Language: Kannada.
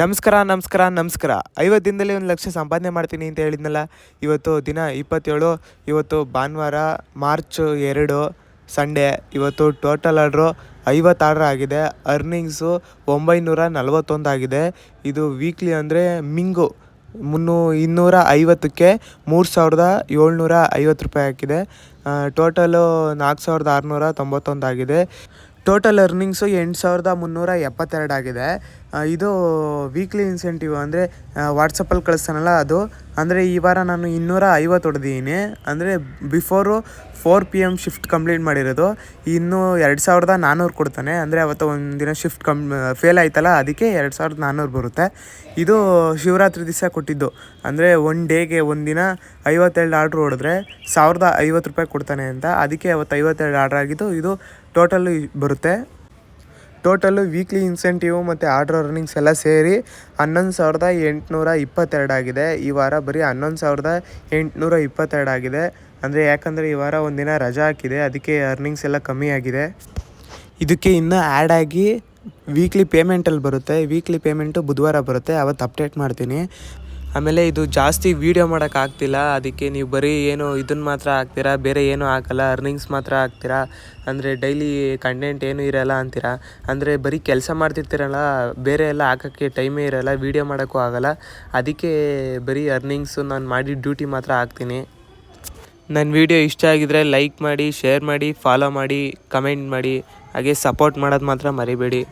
ನಮಸ್ಕಾರ ನಮಸ್ಕಾರ ನಮಸ್ಕಾರ. ಐವತ್ತು ದಿನದಲ್ಲಿ ಒಂದು ಲಕ್ಷ ಸಂಪಾದನೆ ಮಾಡ್ತೀನಿ ಅಂತ ಹೇಳಿದ್ನಲ್ಲ, ಇವತ್ತು ದಿನ ಇಪ್ಪತ್ತೇಳು, ಇವತ್ತು ಭಾನುವಾರ, ಮಾರ್ಚ್ ಎರಡು, ಸಂಡೇ, ಇವತ್ತು ಟೋಟಲ್ ಆರ್ಡ್ರು ಐವತ್ತು ಆರ್ಡ್ರ್ ಆಗಿದೆ. ಅರ್ನಿಂಗ್ಸು ಒಂಬೈನೂರ ನಲವತ್ತೊಂದು ಆಗಿದೆ. ಇದು ವೀಕ್ಲಿ ಅಂದರೆ ಮಿಂಗು ಮುನ್ನೂ ಇನ್ನೂರ ಐವತ್ತಕ್ಕೆ ಮೂರು ಸಾವಿರದ ಏಳ್ನೂರ ಐವತ್ತು ರೂಪಾಯಿ ಹಾಕಿದೆ. ಟೋಟಲು ನಾಲ್ಕು ಸಾವಿರದ ಆರುನೂರ ತೊಂಬತ್ತೊಂದು ಆಗಿದೆ. ಟೋಟಲ್ ಅರ್ನಿಂಗ್ಸು ಎಂಟು ಸಾವಿರದ ಮುನ್ನೂರ ಎಪ್ಪತ್ತೆರಡು ಆಗಿದೆ. ಇದು ವೀಕ್ಲಿ ಇನ್ಸೆಂಟಿವ್ ಅಂದರೆ ವಾಟ್ಸಪ್ಪಲ್ಲಿ ಕಳಿಸ್ತಾನಲ್ಲ ಅದು. ಅಂದರೆ ಈ ವಾರ ನಾನು ಇನ್ನೂರ ಐವತ್ತು ಹೊಡೆದಿದ್ದೀನಿ. ಅಂದರೆ before four P M shift complete ಮಾಡಿರೋದು. ಇನ್ನೂ ಎರಡು ಸಾವಿರದ ನಾನ್ನೂರು ಕೊಡ್ತಾನೆ. ಅಂದರೆ ಅವತ್ತು ಒಂದು ದಿನ ಶಿಫ್ಟ್ ಕಮ್ ಫೇಲ್ ಆಯ್ತಲ್ಲ, ಅದಕ್ಕೆ ಎರಡು ಸಾವಿರದ ನಾನ್ನೂರು ಬರುತ್ತೆ. ಇದು ಶಿವರಾತ್ರಿ ದಿವಸ ಕೊಟ್ಟಿದ್ದು. ಅಂದರೆ ಒನ್ ಡೇಗೆ ಒಂದಿನ ಐವತ್ತೆರಡು ಆರ್ಡ್ರ್ ಹೊಡೆದ್ರೆ ಸಾವಿರದ ಐವತ್ತು ರೂಪಾಯಿ ಕೊಡ್ತಾನೆ ಅಂತ. ಅದಕ್ಕೆ ಅವತ್ತು ಐವತ್ತೆರಡು ಆರ್ಡ್ರ್ ಆಗಿದ್ದು, ಇದು ಟೋಟಲ್ ಬರುತ್ತೆ. ಟೋಟಲ್ಲು ವೀಕ್ಲಿ ಇನ್ಸೆಂಟಿವ್ ಮತ್ತು ಆರ್ಡ್ರ್ ಅರ್ನಿಂಗ್ಸ್ ಎಲ್ಲ ಸೇರಿ ಹನ್ನೊಂದು ಸಾವಿರದ ಎಂಟುನೂರ ಇಪ್ಪತ್ತೆರಡು ಆಗಿದೆ. ಈ ವಾರ ಬರೀ ಹನ್ನೊಂದು ಸಾವಿರದ ಎಂಟುನೂರ ಇಪ್ಪತ್ತೆರಡಾಗಿದೆ ಅಂದರೆ ಯಾಕಂದರೆ ಈ ವಾರ ಒಂದಿನ ರಜಾ ಹಾಕಿದೆ. ಅದಕ್ಕೆ ಅರ್ನಿಂಗ್ಸ್ ಎಲ್ಲ ಕಮ್ಮಿ ಆಗಿದೆ. ಇದಕ್ಕೆ ಇನ್ನೂ ಆ್ಯಡ್ ಆಗಿ ವೀಕ್ಲಿ ಪೇಮೆಂಟಲ್ಲಿ ಬರುತ್ತೆ. ವೀಕ್ಲಿ ಪೇಮೆಂಟು ಬುಧವಾರ ಬರುತ್ತೆ. ಅವತ್ತು ಅಪ್ಡೇಟ್ ಮಾಡ್ತೀನಿ. ಆಮೇಲೆ ಇದು ಜಾಸ್ತಿ ವೀಡಿಯೋ ಮಾಡೋಕ್ಕಾಗ್ತಿಲ್ಲ ಅದಕ್ಕೆ ನೀವು ಬರೀ ಏನು ಇದನ್ನು ಮಾತ್ರ ಹಾಕ್ತೀರಾ? ಬೇರೆ ಏನೂ ಹಾಕಲ್ಲ? ಅರ್ನಿಂಗ್ಸ್ ಮಾತ್ರ ಹಾಕ್ತೀರಾ? ಅಂದರೆ ಡೈಲಿ ಕಂಟೆಂಟ್ ಏನೂ ಇರಲ್ಲ ಅಂತೀರಾ? ಅಂದರೆ ಬರೀ ಕೆಲಸ ಮಾಡ್ತಿರ್ತೀರಲ್ಲ? ಬೇರೆ ಎಲ್ಲ ಹಾಕೋಕ್ಕೆ ಟೈಮೇ ಇರಲ್ಲ ವೀಡಿಯೋ ಮಾಡೋಕ್ಕೂ ಆಗಲ್ಲ. ಅದಕ್ಕೆ ಬರೀ ಅರ್ನಿಂಗ್ಸು ನಾನು ಮಾಡಿ ಡ್ಯೂಟಿ ಮಾತ್ರ ಹಾಕ್ತೀನಿ. ನನ್ನ ವಿಡಿಯೋ ಇಷ್ಟ ಆಗಿದ್ರೆ ಲೈಕ್ ಮಾಡಿ ಶೇರ್ ಮಾಡಿ ಫಾಲೋ ಮಾಡಿ ಕಮೆಂಟ್ ಮಾಡಿ, ಹಾಗೆ ಸಪೋರ್ಟ್ ಮಾಡೋದು ಮಾತ್ರ ಮರಿಬೇಡಿ.